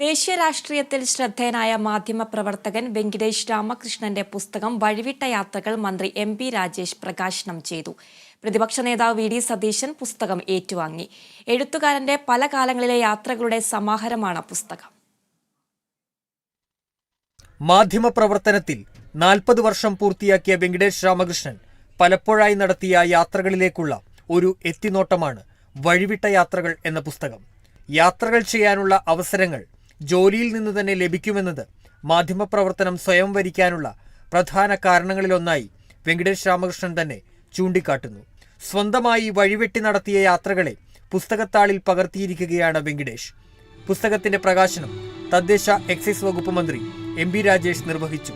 ദേശീയ രാഷ്ട്രീയത്തിൽ ശ്രദ്ധേയനായ മാധ്യമപ്രവർത്തകൻ വെങ്കിടേഷ് രാമകൃഷ്ണന്റെ പുസ്തകം വഴിവിട്ട യാത്രകൾ മന്ത്രി എം പി രാജേഷ് പ്രകാശനം ചെയ്തു. പ്രതിപക്ഷ നേതാവ് വി ഡി സതീശൻ പുസ്തകം ഏറ്റുവാങ്ങി. എഴുത്തുകാരന്റെ പല കാലങ്ങളിലെ യാത്രകളുടെ സമാഹാരമാണ് പുസ്തകം. മാധ്യമപ്രവർത്തനത്തിൽ നാൽപ്പത് വർഷം പൂർത്തിയാക്കിയ വെങ്കിടേഷ് രാമകൃഷ്ണൻ പലപ്പോഴായി നടത്തിയ യാത്രകളിലേക്കുള്ള ഒരു എത്തിനോട്ടമാണ് വഴിവിട്ട യാത്രകൾ എന്ന പുസ്തകം. യാത്രകൾ ചെയ്യാനുള്ള അവസരങ്ങൾ ജോലിയിൽ നിന്ന് തന്നെ ലഭിക്കുമെന്നത് മാധ്യമപ്രവർത്തനം സ്വയം വരിക്കാനുള്ള പ്രധാന കാരണങ്ങളിലൊന്നായി വെങ്കടേഷ് രാമകൃഷ്ണൻ തന്നെ ചൂണ്ടിക്കാട്ടുന്നു. സ്വന്തമായി വഴിവെട്ടി നടത്തിയ യാത്രകളെ പുസ്തകത്താളിൽ പകർത്തിയിരിക്കുകയാണ് വെങ്കടേഷ്. പുസ്തകത്തിന്റെ പ്രകാശനം തദ്ദേശ എക്സൈസ് വകുപ്പ് മന്ത്രി എം ബി രാജേഷ് നിർവഹിച്ചു.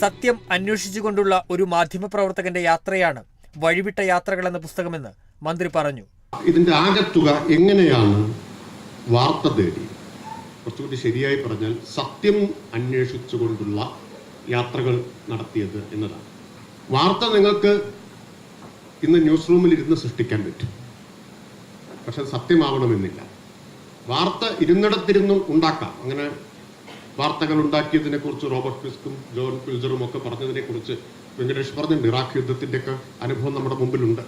സത്യം അന്വേഷിച്ചുകൊണ്ടുള്ള ഒരു മാധ്യമപ്രവർത്തകന്റെ യാത്രയാണ് വഴിവിട്ട യാത്രകൾ എന്ന പുസ്തകമെന്ന് മന്ത്രി പറഞ്ഞു. ഇതിന്റെ ആകത്തുക എങ്ങനെയാണ് വാർത്ത തേടി? കുറച്ചുകൂടി ശരിയായി പറഞ്ഞാൽ സത്യം അന്വേഷിച്ചുകൊണ്ടുള്ള യാത്രകൾ നടത്തിയത് എന്നതാണ്. വാർത്ത നിങ്ങൾക്ക് ഇന്ന് ന്യൂസ് റൂമിൽ ഇരുന്ന് സൃഷ്ടിക്കാൻ പറ്റും. പക്ഷെ സത്യമാവണമെന്നില്ല. വാർത്ത ഇരുന്നിടത്തിരുന്നും ഉണ്ടാക്കാം. അങ്ങനെ വാർത്തകൾ ഉണ്ടാക്കിയതിനെ കുറിച്ച് റോബർട്ട് ഫിസ്കും ജോൺ ഫിൽജറും ഒക്കെ പറഞ്ഞതിനെ കുറിച്ച് വെങ്കടേഷ് പറഞ്ഞിട്ടുണ്ട് ഇറാഖ് യുദ്ധത്തിന്റെ ഒക്കെ അനുഭവം നമ്മുടെ മുമ്പിലുണ്ട്.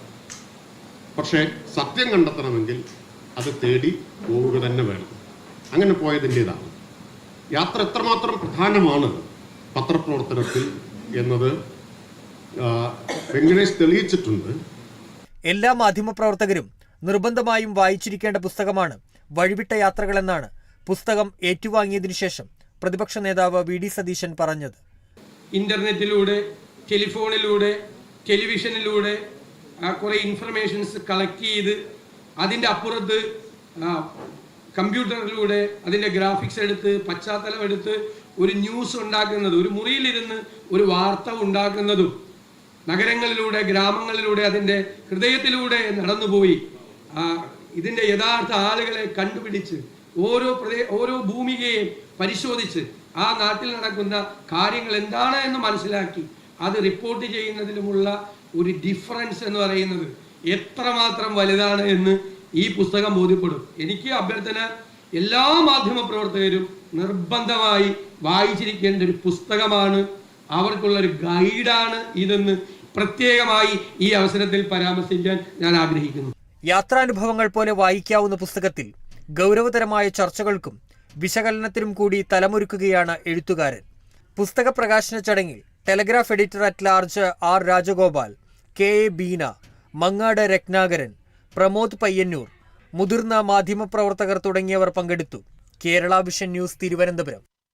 പക്ഷേ സത്യം കണ്ടെത്തണമെങ്കിൽ അത് തേടി പോവുക തന്നെ വേണം. അങ്ങനെ പോയതിന്റെതാണ് യാത്ര എത്രമാത്രം പ്രധാനമാണ് പത്രപ്രവർത്തനത്തിൽ എന്നത് വെങ്കടേഷ് തെളിയിച്ചിട്ടുണ്ട്. എല്ലാ മാധ്യമപ്രവർത്തകരും നിർബന്ധമായും വായിച്ചിരിക്കേണ്ട പുസ്തകമാണ് വഴിവിട്ട യാത്രകളെന്നാണ് പുസ്തകം ഏറ്റുവാങ്ങിയതിനു ശേഷം പ്രതിപക്ഷ നേതാവ് വി ഡി സതീശൻ പറഞ്ഞത്. ഇന്റർനെറ്റിലൂടെ ടെലിഫോണിലൂടെ ടെലിവിഷനിലൂടെ കുറേ ഇൻഫർമേഷൻസ് കളക്ട് ചെയ്ത് അതിന്റെ അപ്പുറത്ത് കമ്പ്യൂട്ടറിലൂടെ അതിന്റെ ഗ്രാഫിക്സ് എടുത്ത് പശ്ചാത്തലം എടുത്ത് ഒരു ന്യൂസ് ഉണ്ടാക്കുന്നത് ഒരു മുറിയിലിരുന്ന് ഒരു വാർത്ത ഉണ്ടാക്കുന്നതും നഗരങ്ങളിലൂടെ ഗ്രാമങ്ങളിലൂടെ അതിന്റെ ഹൃദയത്തിലൂടെ നടന്നുപോയി. ഇതിന്റെ യഥാർത്ഥ ആളുകളെ കണ്ടുപിടിച്ച് ഓരോ പ്രദേ ഓരോ ഭൂമികയെയും പരിശോധിച്ച് ആ നാട്ടിൽ നടക്കുന്ന കാര്യങ്ങൾ എന്താണ് എന്ന് മനസ്സിലാക്കി അത് റിപ്പോർട്ട് ചെയ്യുന്നതിലുമുള്ള ഒരു ഡിഫറൻസ് എന്ന് പറയുന്നത് എത്രമാത്രം വലുതാണ് എന്ന് ഈ പുസ്തകം ബോധ്യപ്പെടും. എനിക്ക് അഭ്യർത്ഥന എല്ലാ മാധ്യമ പ്രവർത്തകരും നിർബന്ധമായി വായിച്ചിരിക്കേണ്ട ഒരു പുസ്തകമാണ്. അവർക്കുള്ള ഒരു ഗൈഡാണ് ഇതെന്ന് പ്രത്യേകമായി ഈ അവസരത്തിൽ പരാമർശിക്കാൻ ഞാൻ ആഗ്രഹിക്കുന്നു. യാത്രാനുഭവങ്ങൾ പോലെ വായിക്കാവുന്ന പുസ്തകത്തിൽ ഗൗരവതരമായ ചർച്ചകൾക്കും വിശകലനത്തിനും കൂടി തലമൊരുക്കുകയാണ് എഴുത്തുകാരൻ. പുസ്തക പ്രകാശന ചടങ്ങിൽ Telegraph editor at large R Rajagopal K A Beena Mangad Ratnakaran Pramod Payyanur മുതിർന്ന മാധ്യമപ്രവർത്തകർ തുടങ്ങിയവർ പങ്കെടുത്തു. Kerala vision news Thiruvananthapuram.